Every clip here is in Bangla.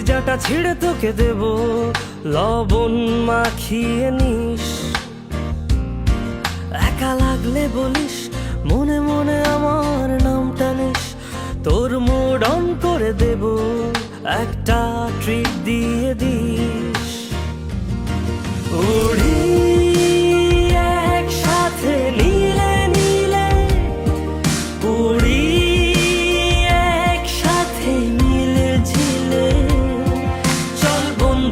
কলিজাটা ছিঁড়ে তোকে দেব। লবণ মাখিয়ে নিস। একা লাগলে বলিস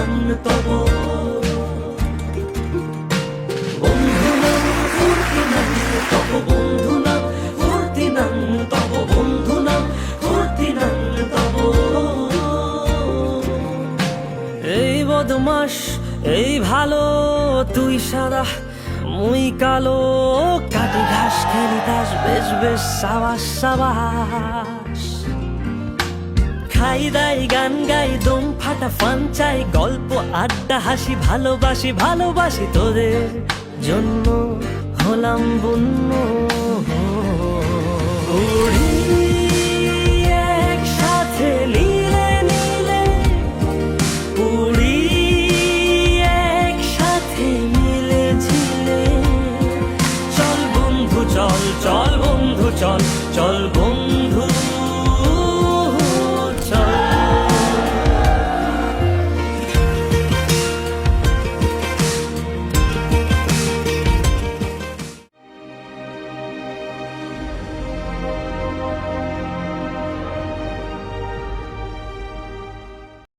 ফুর্তি নাং বন্ধু নাং ফুর্তি নাং তপ বন্ধু নাং ফুর্তি নাং তপ বন্ধু নাং ফুর্তি নাং তপ এই বদমাস এই ভালো, তুই সাদা, মুই কালো, কাটি ঘাস খেলি দাস বেশ বেশ, সাবাস সাবাস। খাই দাই গান গাই, দম ফাটা, ফান চাই, গল্প, আড্ডা, হাসি, ভালোবাসি ভালোবাসি তোদের জন্য হলাম বন্য। একসাথে চল বন্ধু, চল চল বন্ধু, চল চল